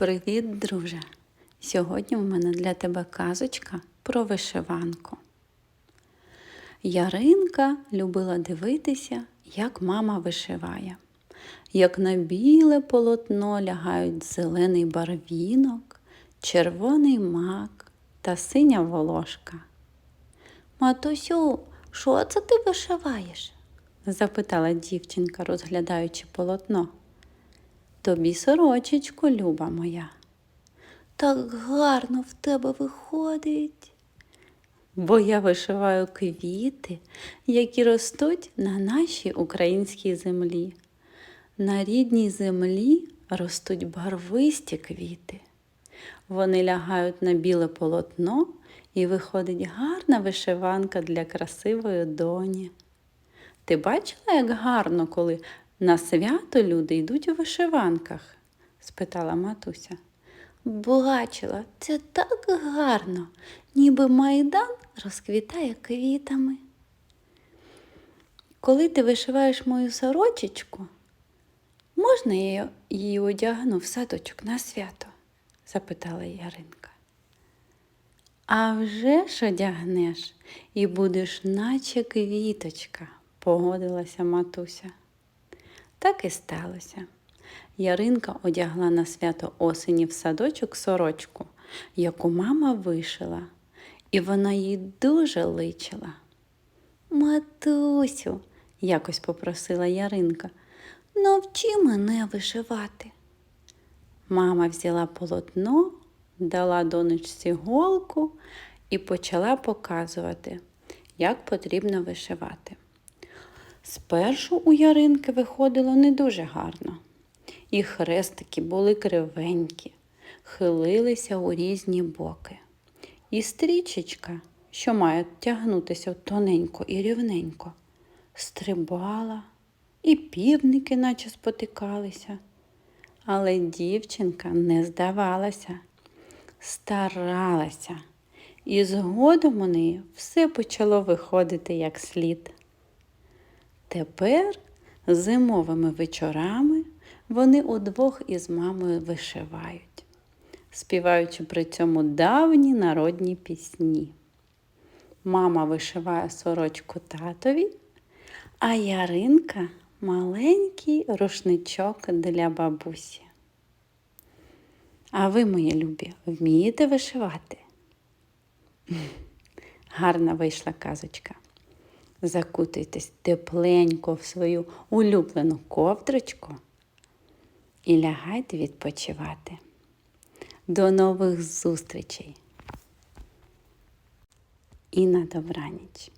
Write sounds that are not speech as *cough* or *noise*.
Привіт, друже! Сьогодні в мене для тебе казочка про вишиванку. Яринка любила дивитися, як мама вишиває, як на біле полотно лягають зелений барвінок, червоний мак та синя волошка. Матусю, що це ти вишиваєш? запитала дівчинка, розглядаючи полотно. Тобі сорочечку, люба моя. Так гарно в тебе виходить. Бо я вишиваю квіти, які ростуть на нашій українській землі. На рідній землі ростуть барвисті квіти. Вони лягають на біле полотно і виходить гарна вишиванка для красивої доні. Ти бачила, як гарно, коли на свято люди йдуть у вишиванках? спитала матуся. Бачила, це так гарно, ніби майдан розквітає квітами. Коли ти вишиваєш мою сорочечку, можна я її одягну в садочок на свято? запитала Яринка. А вже ж одягнеш і будеш, наче квіточка, погодилася матуся. Так і сталося. Яринка одягла на свято осені в садочок сорочку, яку мама вишила, і вона їй дуже личила. Матусю, якось попросила Яринка, навчи мене вишивати. Мама взяла полотно, дала донечці голку і почала показувати, як потрібно вишивати. Спершу у Яринки виходило не дуже гарно, і хрестики були кривенькі, хилилися у різні боки. І стрічечка, що має тягнутися тоненько і рівненько, стрибала, і півники наче спотикалися. Але дівчинка не здавалася, старалася, і згодом у неї все почало виходити як слід. Тепер зимовими вечорами вони удвох із мамою вишивають, співаючи при цьому давні народні пісні. Мама вишиває сорочку татові, а Яринка маленький рушничок для бабусі. А ви, мої любі, вмієте вишивати? *laughs* Гарна вийшла казочка. Закутуйтесь тепленько в свою улюблену ковдрочку і лягайте відпочивати. До нових зустрічей і на добраніч!